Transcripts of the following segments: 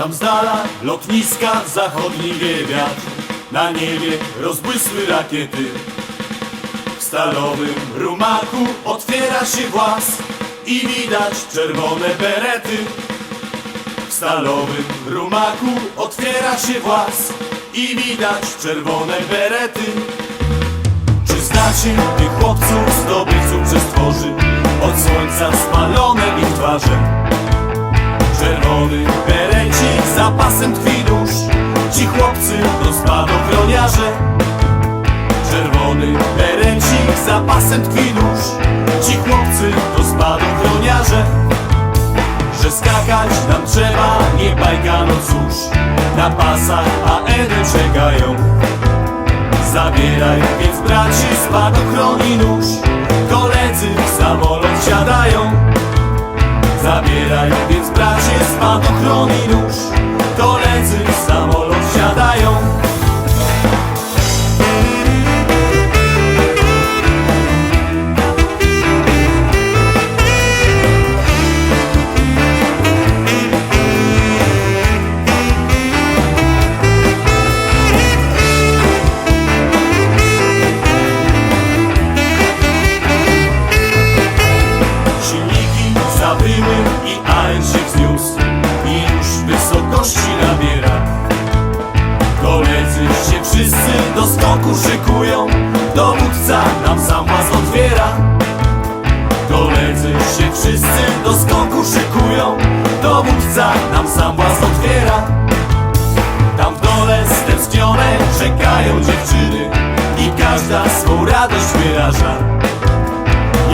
Tam z dala lotniska zachodni wiatr Na niebie rozbłysły rakiety. W stalowym rumaku otwiera się włas I widać czerwone berety. W stalowym rumaku otwiera się włas I widać czerwone berety. Czy znacie tych chłopców zdobywców przez tworzy Od słońca spalone ich twarze? Czerwony berecik z zapasem tkwi dusz. Ci chłopcy to spadochroniarze Czerwony berecik zapasem tkwi dusz. Ci chłopcy to spadochroniarze Że skakać nam trzeba, nie bajka no cóż. Na pasach AN czekają. Zabieraj więc braci spadochroni Zabieraj więc bracie spadochroni nóż. Koledzy w samolot siadają Koledzy się wszyscy do skoku szykują. Dowódca nam sam włas otwiera Koledzy się wszyscy do skoku szykują. Dowódca nam włas otwiera. Tam w dole stęsknione czekają dziewczyny I każda swą radość wyraża.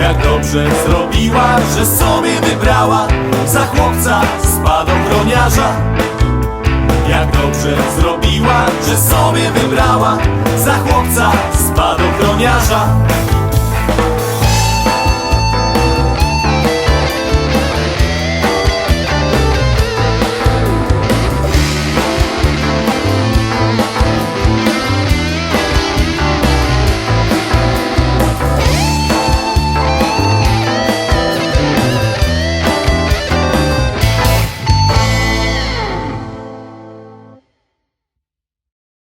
Jak dobrze zrobiła, że sobie wybrała. Za chłopca spadochroniarza Jak dobrze zrobiła, że sobie wybrała Za chłopca spadochroniarza